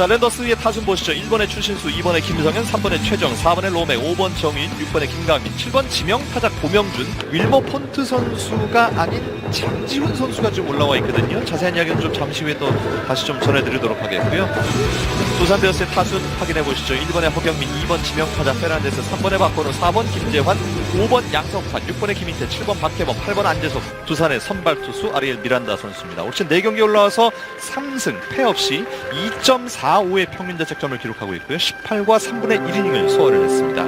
자 랜더스의 타순 보시죠. 1번에 추신수, 2번에 김성현, 3번에 최정, 4번에 로메, 5번 정인, 6번에 김강민, 7번 지명 타자 고명준, 윌머 폰트 선수가 아닌 장지훈 선수가 좀 올라와 있거든요. 자세한 이야기는 좀 잠시 후에 또 다시 좀 전해드리도록 하겠고요. 두산 베어스의 타순 확인해 보시죠. 1번에 허경민, 2번 지명 타자 페란데스, 3번에 박건우, 4번 김재환, 5번 양성환, 6번에 김인태, 7번 박태범, 8번 안재석, 두산의 선발 투수 아리엘 미란다 선수입니다. 올 시즌 4경기 올라와서 3승 패 없이 2.45의 평균 자책점을 기록하고 있고요. 18과 3분의 1이닝을 소화를 했습니다.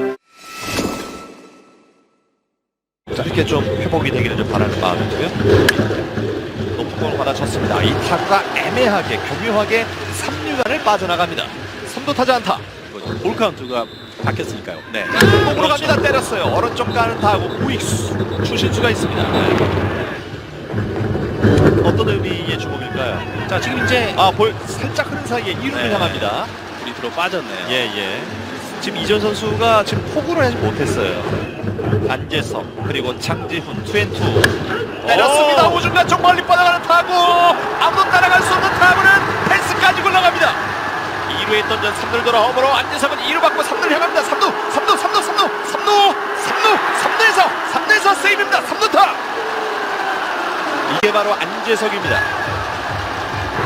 자, 이렇게 좀 회복이 되기를 좀 바라는 마음이고요. 높은 공을 받아쳤습니다. 이 타구가 애매하게 교묘하게 3루간을 빠져나갑니다. 3도 타자 안타. 볼 카운트가 바뀌었으니까요. 네. 공으로 갑니다. 때렸어요. 오른쪽 가는 타구 우익수 추신수가 있습니다. 네. 어떤 의미의 주목일까요? 자 지금 이제 아, 볼 살짝 흐른 사이에 2루를 네. 향합니다. 우리 들어 빠졌네요. 예, 예. 지금 이전 선수가 지금 포구를 하지 못했어요. 안재석 그리고 장지훈 투앤투 때렸습니다. 오! 우중간 쪽 멀리 뻗어가는 타구 아무도 따라갈 수 없는 타구는 펜스까지 굴러갑니다. 2루에 던전 3루를 돌아 홈으로 안재석은 2루 받고 3루를 향합니다. 3루 3루 3루 3루 3루 3루 3루에서 3루에서 세이브입니다. 3루 타 이게 바로 안재석입니다.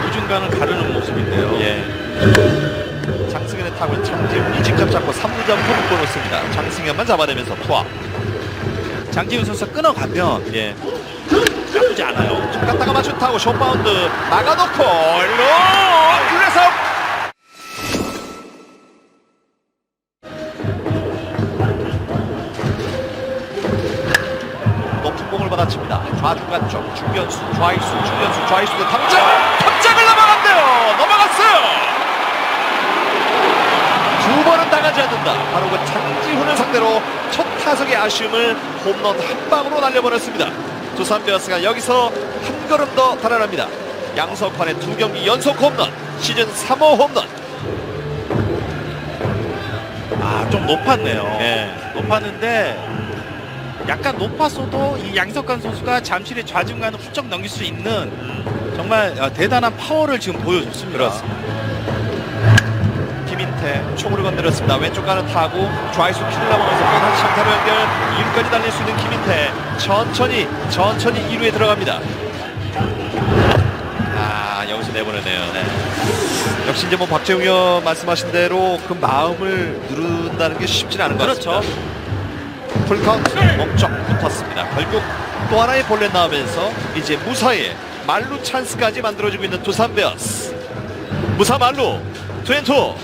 우중간을 가르는 모습인데요. 예. 장승현의 타구는 장지훈이 직접 잡고 3루 잡고 묶어놓습니다. 장승현만 잡아내면서 투아. 장지훈 선수가 끊어가면 예. 나쁘지 않아요. 좀 갔다가 맞춘 타고 숏바운드 막아놓고 일로 일루에서 좌중간 쪽 중견수 좌익수 중견수 좌익수도 탐장 탐장을 넘어갔네요. 넘어갔어요. 두 번은 당하지 않는다. 바로 그 장지훈을 상대로 첫 타석의 아쉬움을 홈런 한 방으로 날려버렸습니다. 두산 베어스가 여기서 한 걸음 더 달아납니다. 양석환의 두 경기 연속 홈런, 시즌 3호 홈런. 아 좀 높았네요. 예. 높았는데 약간 높았어도 이 양석관 선수가 잠실의 좌중간을 훌쩍 넘길 수 있는 정말 어, 대단한 파워를 지금 보여줬습니다. 그렇습니다. 김인태 총으로 건드렸습니다. 왼쪽 가는 타구 좌익수 키를 넘어가서 뻔한 샷타로 연결 2루까지 달릴 수 있는 김인태 천천히 천천히 2루에 들어갑니다. 아 여기서 내보내네요. 네. 역시 이제 뭐 박재웅 의원 말씀하신 대로 그 마음을 누른다는 게 쉽진 않은 것 그렇죠. 같습니다. 풀카운트 엄청 붙었습니다. 결국 또 하나의 볼넷 나오면서 이제 무사히 말루 찬스까지 만들어주고 있는 두산 베어스. 무사 말루 투앤투.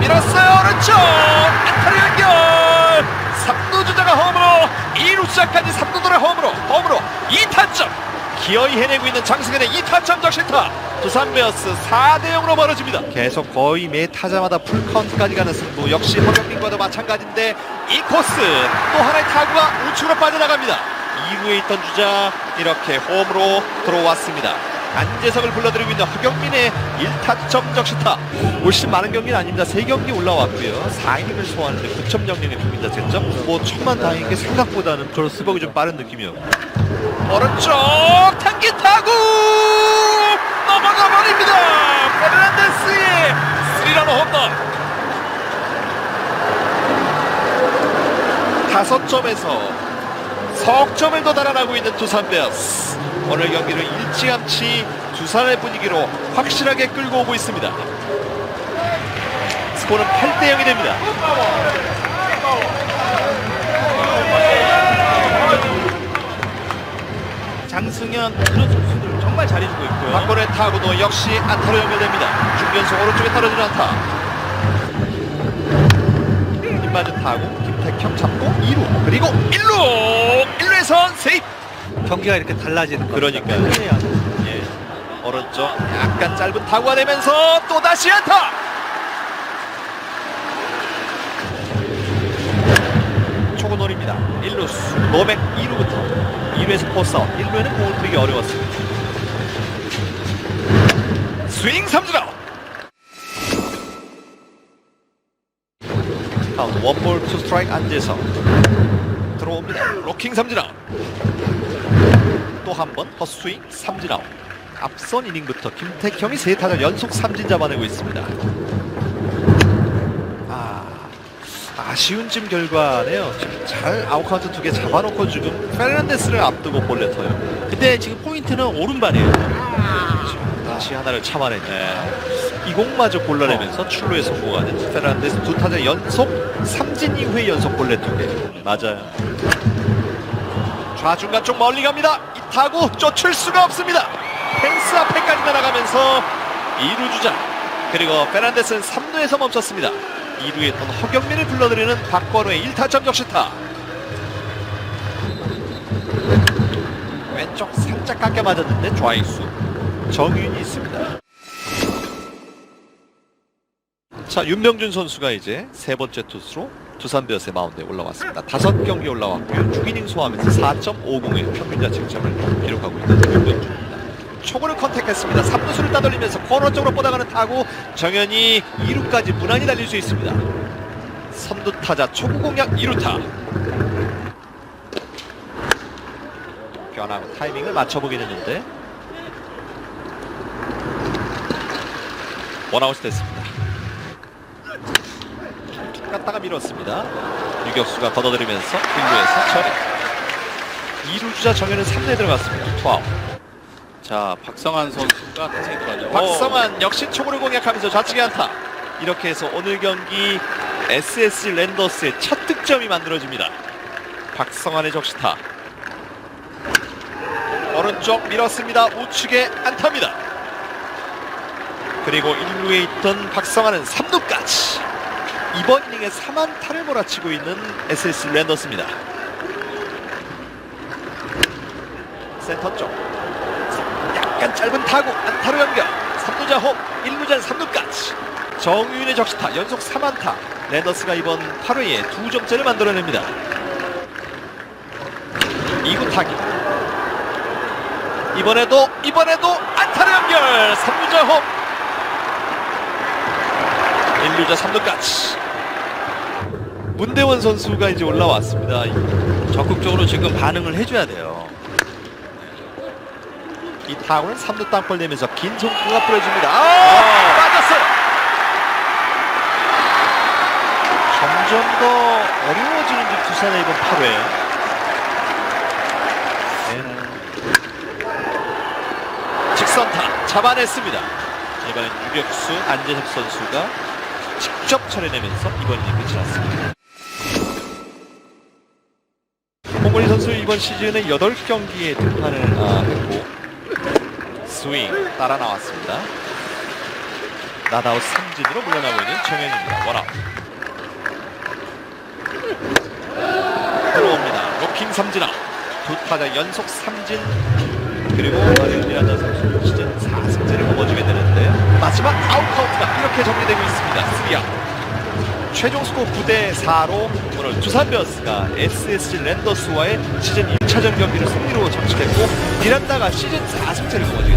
밀었어요 오른쪽! 안타리 연결! 3루 주자가 홈으로 2루 주자까지 3루 돌아 홈으로 홈으로 2타점! 기어이 해내고 있는 장승현의 2타점 적실타! 두산 베어스 4대 0으로 벌어집니다. 계속 거의 매 타자마다 풀카운트까지 가는 승부. 역시 허경민과도 마찬가지인데 이 코스 또 하나의 타구가 우측으로 빠져나갑니다. 2루에 있던 주자 이렇게 홈으로 들어왔습니다. 안재석을 불러들이고 있는 허경민의 1타점 적시타. 올 시즌 많은 경기는 아닙니다. 3경기 올라왔고요. 4이닝을 소화하는데 9점 영역의 평균 자책점. 뭐 천만 다행인 게 생각보다는 그런 스벅이 좀 빠른 느낌이었고 오른쪽 tan기 타구! 넘어가 버립니다. 페르난데스의 3런 홈런 다섯 점에서 석점을 더 달아나고 있는 두산 베어스. 오늘 경기를 일찌감치 두산의 분위기로 확실하게 끌고 오고 있습니다. 스코어는 8대 0이 됩니다. 장승현 이런 선수들 정말 잘해주고 있고요. 박건의 타구도 역시 안타로 연결됩니다. 중견수 오른쪽에 떨어지는 안타. 김맞은 타구 김택형 잡고 2루 그리고 1루 1루에선 세이프 경기가 이렇게 달라지는 거. 그러니까요. 예. 오른쪽 약간 짧은 타구가 되면서 또 다시 안타. 초구 노립니다. 1루수 노백 2루부터 2루에서 포스아웃 1루에는 공을 들이기 어려웠습니다. 스윙 삼진아웃. 카운트 원볼 투 스트라이크 안재성 들어옵니다. 로킹 삼진아웃. 또 한 번 헛스윙 삼진아웃 앞선 이닝부터 김태형이 세 타자 연속 삼진 잡아내고 있습니다. 아, 아쉬운 좀 결과네요. 지금 잘 아웃카운트 두 개 잡아놓고 지금 페르난데스를 앞두고 볼넷 터요. 근데 지금 포인트는 오른발이에요. 다시 하나를 참아내네요. 이 공마저 골라내면서 출루에 성공하는 페르난데스 두 타자 연속 삼진 이후에 연속 볼넷 두 개. 맞아요. 좌중간 쪽 멀리 갑니다. 이 타구 쫓을 수가 없습니다. 펜스 앞에까지 날아가면서 2루 주자. 그리고 페르난데스는 3루에서 멈췄습니다. 2루에 있던 허경민을 불러들이는 박건우의 1타점 적시타. 왼쪽 살짝 깎여 맞았는데 좌익수 정윤이 있습니다. 자 윤명준 선수가 이제 세 번째 투수로 두산 베어스의 마운드에 올라왔습니다. 다섯 경기 올라왔고요. 6이닝 소화하면서 4.50의 평균 자책점을 기록하고 있는 윤명준입니다. 초구를 컨택했습니다. 3루수를 따돌리면서 코너 쪽으로 뻗어가는 타구 정현이 2루까지 무난히 달릴 수 있습니다. 선두 타자 초구 공략 2루타. 변하고 타이밍을 맞춰보긴 했는데 원아웃이 됐습니다. 툭 갔다가 밀었습니다. 유격수가 걷어들이면서 1루에서 처리. 2루 주자 정현은 3루에 들어갔습니다. 투아웃. 자, 박성환 선수가 다시 들어가죠. 박성환 역시 초구를 공략하면서 좌측에 안타. 이렇게 해서 오늘 경기 SSG 랜더스의 첫 득점이 만들어집니다. 박성환의 적시타. 오른쪽 밀었습니다. 우측에 안타입니다. 그리고 1루에 있던 박성환은 3루까지. 이번 이닝에 3안타를 몰아치고 있는 SSG 랜더스입니다. 센터 쪽. 약간 짧은 타구 안타로 연결. 3루자 홈 1루자 3루까지. 정유인의 적시타 연속 3안타. 랜더스가 이번 8회에 두 점째를 만들어냅니다. 2구 타기. 이번에도 이번에도 안타로 연결. 3루자 홈. 1루자 3루까지 문대원 선수가 이제 올라왔습니다 적극적으로 지금 반응을 해줘야 돼요. 이 타구는 3루 땅볼 내면서 긴 송구가 뿌려집니다. 아, 빠졌어요. 점점 더 어려워지는 지 두산의 이번 8회. 직선타 잡아냈습니다. 이번엔 유격수 안재섭 선수가 직접 처리내면서 이번 이닝 끝이 났습니다. 홍건희 선수 이번 시즌에 8경기에 등판을 아, 했고 스윙 따라 나왔습니다. 나다웃 삼진으로 물러나고 있는 정현입니다. 원아웃. 들어옵니다. 로킹 삼진아. 두 타자 연속 삼진 그리고 마리오미라자 선수 시즌 4승째를 거머쥐게 되는데 마지막 아웃카운트가 이렇게 정리되고 있습니다. 3아웃. 최종 스코어 9대 4로 오늘 두산 베어스가 SSG 랜더스와의 시즌 1차전 경기를 승리로 장식했고 미란다가 시즌 4승째를 거머쥐게 됩니다.